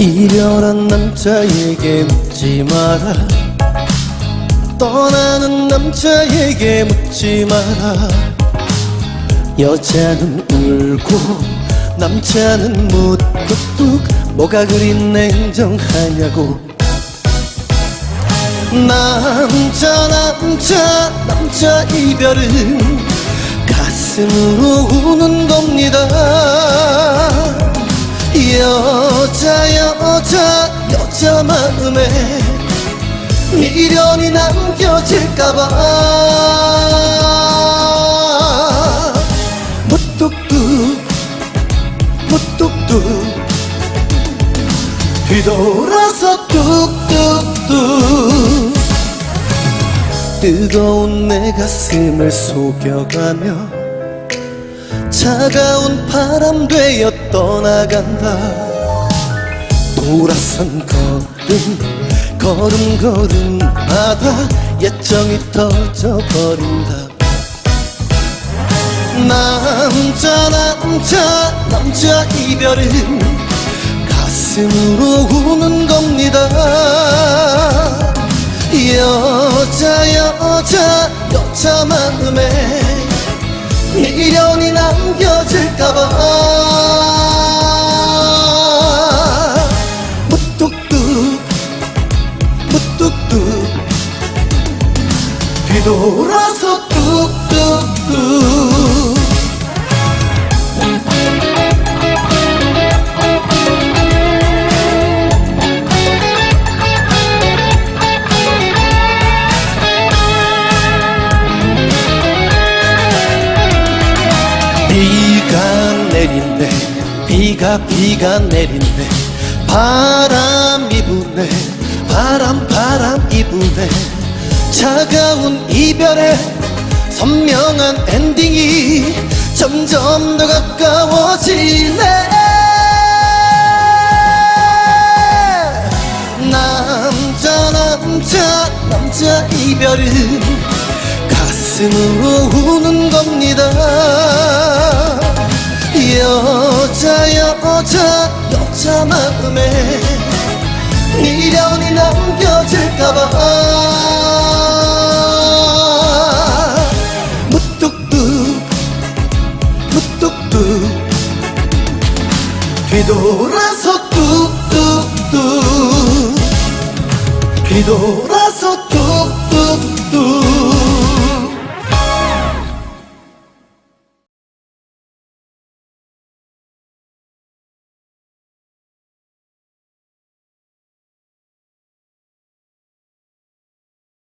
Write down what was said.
이별한 남자에게 묻지 마라. 떠나는 남자에게 묻지 마라. 여자는 울고 남자는 무뚝뚝 뭐가 그리 냉정하냐고. 남자 남자 남자 이별은 가슴으로 마음에 미련이 남겨질까봐. 무뚝뚝 무뚝뚝. 뒤돌아서 뚝뚝뚝. 뜨거운 내 가슴을 속여가며 차가운 바람 되어 떠나간다 돌아선 걸음 걸음 걸음마다 예정이 터져버린다. 남자 남자 남자 이별은 가슴으로 우는 겁니다. 여자 여자 여자 마음에 미련이 남겨질까봐 뒤돌아서 뚝뚝뚝. 비가 내린대 비가 비가 내린대. 바람이 부네 바람 바람 이 부네 차가운 이별의 선명한 엔딩이 점점 더 가까워지네. 남자 남자 남자 이별은 가슴으로 우는 겁니다. 여자 여자 여자 마음에 미련이 남겨질까봐 뒤돌아서 뚝뚝뚝. 뒤돌아